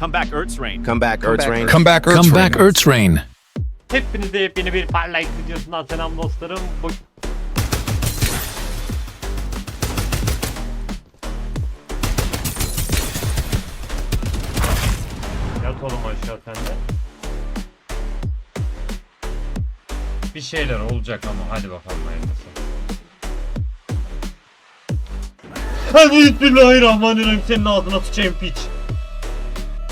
Come back, Earth's Reign. Come back, Earth's Reign. Come back, Earth's Come back. Earth's Reign. Hepinize yepyeni bir Parlak videosundan selam dostlarım. Bu... Yat oğlum aşağı sen de. Bir şeyler olacak ama hadi bakalım hayırlısı. Hadi bismillahirrahmanirrahim senin ağzına sıçayım piç.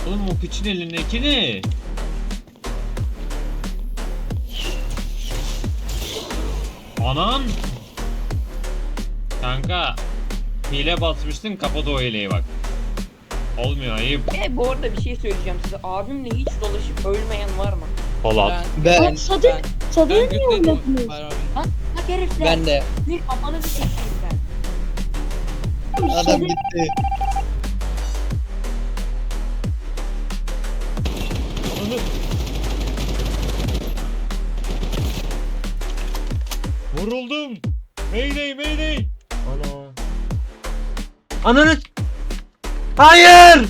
Oğlum o piçin elindeki ne? Anan! Kanka hile basmıştın kapadı o hileyi bak. Olmuyor ayıp. E bu arada bir şey söyleyeceğim size. Abimle hiç dolaşıp ölmeyen var mı? Polat. Ben, Sadı, ben, Sadı'yı ben niye yükledim. oynadınız? Var abi. Bak herifler. Ben de. Bir kafanızı çekeyim ben. Adam gitti. Vuruldum. Mayday mayday. Ana. Ananı. Hayır.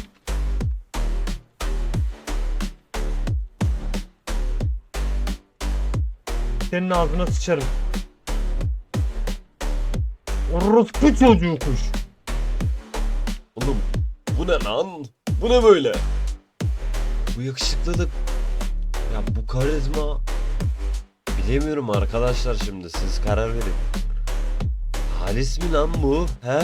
Senin ağzına sıçarım. Orospu çocuğu kuş. Oğlum bu ne lan? Bu ne böyle? Bu yakışıklılık. Ya bu karizma. Bilemiyorum arkadaşlar şimdi siz karar verin. Halis mi lan bu? He?